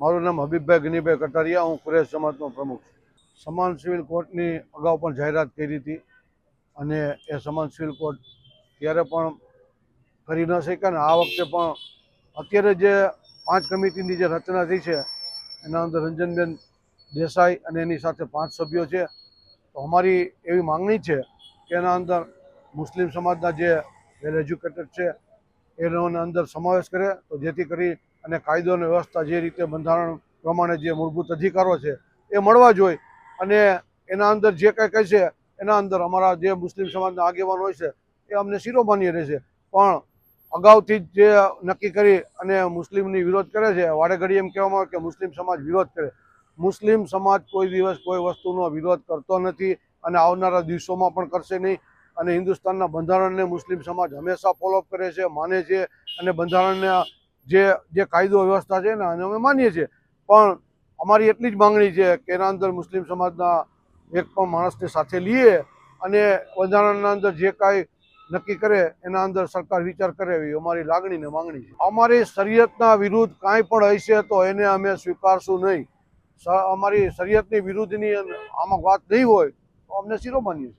મારું નામ હબીબભાઈ ગનીભાઈ કટારિયા, હું કુરેશ સમાજનો પ્રમુખ છું. સમાન સિવિલ કોર્ટની અગાઉ પણ જાહેરાત કરી હતી અને એ સમાન સિવિલ કોર્ટ ત્યારે પણ કરી ન શક્યા ને આ વખતે પણ અત્યારે જે પાંચ કમિટીની જે રચના થઈ છે, એના અંદર રંજનબેન દેસાઈ અને એની સાથે પાંચ સભ્યો છે. તો અમારી એવી માંગણી છે કે એના અંદર મુસ્લિમ સમાજના જે વેલ એજ્યુકેટેડ છે એનો અંદર સમાવેશ કરે. તો જેથી કરી અને કાયદો અને વ્યવસ્થા જે રીતે બંધારણ પ્રમાણે જે મૂળભૂત અધિકારો છે એ મળવા જોઈએ અને એના અંદર જે કંઈ કહે છે એના અંદર અમારા જે મુસ્લિમ સમાજના આગેવાન હોય છે, એ અમને શિરોમાન્ય રહેશે પણ અગાઉથી જ જે નક્કી કરી અને મુસ્લિમની વિરોધ કરે છે, વાડેઘડી એમ કહેવામાં આવે કે મુસ્લિમ સમાજ વિરોધ કરે. મુસ્લિમ સમાજ કોઈ દિવસ કોઈ વસ્તુનો વિરોધ કરતો નથી અને આવનારા દિવસોમાં પણ કરશે નહીં. અને હિન્દુસ્તાનના બંધારણને મુસ્લિમ સમાજ હંમેશા ફોલોઅપ કરે છે, માને છે અને બંધારણના જે જે કાયદો વ્યવસ્થા છે ને, અને અમે માનીએ છીએ. પણ અમારી એટલી જ માંગણી છે કે એના અંદર મુસ્લિમ સમાજના એક પણ માણસને સાથે લઈએ અને બંધારણના અંદર જે કાંઈ નક્કી કરે એના અંદર સરકાર વિચાર કરે એવી અમારી લાગણી ને માંગણી છે. અમારી શરીયતના વિરુદ્ધ કાંઈ પણ હશે તો એને અમે સ્વીકારશું નહીં. અમારી શરીયતની વિરુદ્ધની આમાં વાત નહીં હોય તો અમને શીરો છે